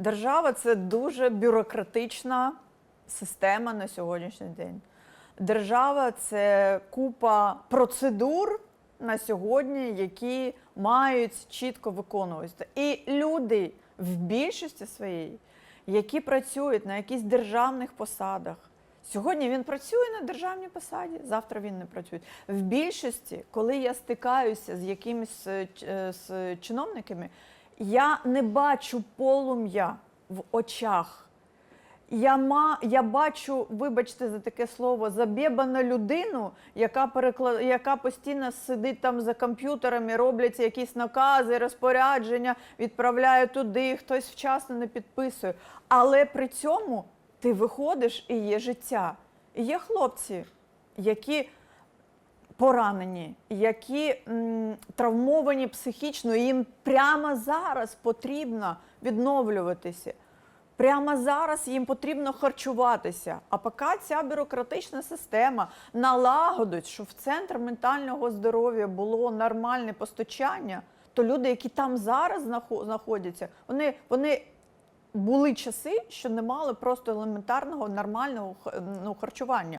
Держава це дуже бюрократична система на сьогоднішній день. Держава це купа процедур на сьогодні, які мають чітко виконуватися. І люди в більшості своїй, які працюють на якісь державних посадах. Сьогодні він працює на державній посаді, завтра він не працює. В більшості, коли я стикаюся з якимись е, е, з чиновниками, я не бачу полум'я в очах. Я, ма, я бачу, вибачте за таке слово, забєбану людину, яка, перекла... яка постійно сидить там за комп'ютерами, робляться якісь накази, розпорядження, відправляє туди, хтось вчасно не підписує. Але при цьому ти виходиш і є життя. І є хлопці, які поранені, які м, травмовані психічно, їм прямо зараз потрібно відновлюватися. Прямо зараз їм потрібно харчуватися. А поки ця бюрократична система налагодить, що в центр ментального здоров'я було нормальне постачання, то люди, які там зараз знаходяться, вони, вони були часи, що не мали просто елементарного нормального ну, харчування.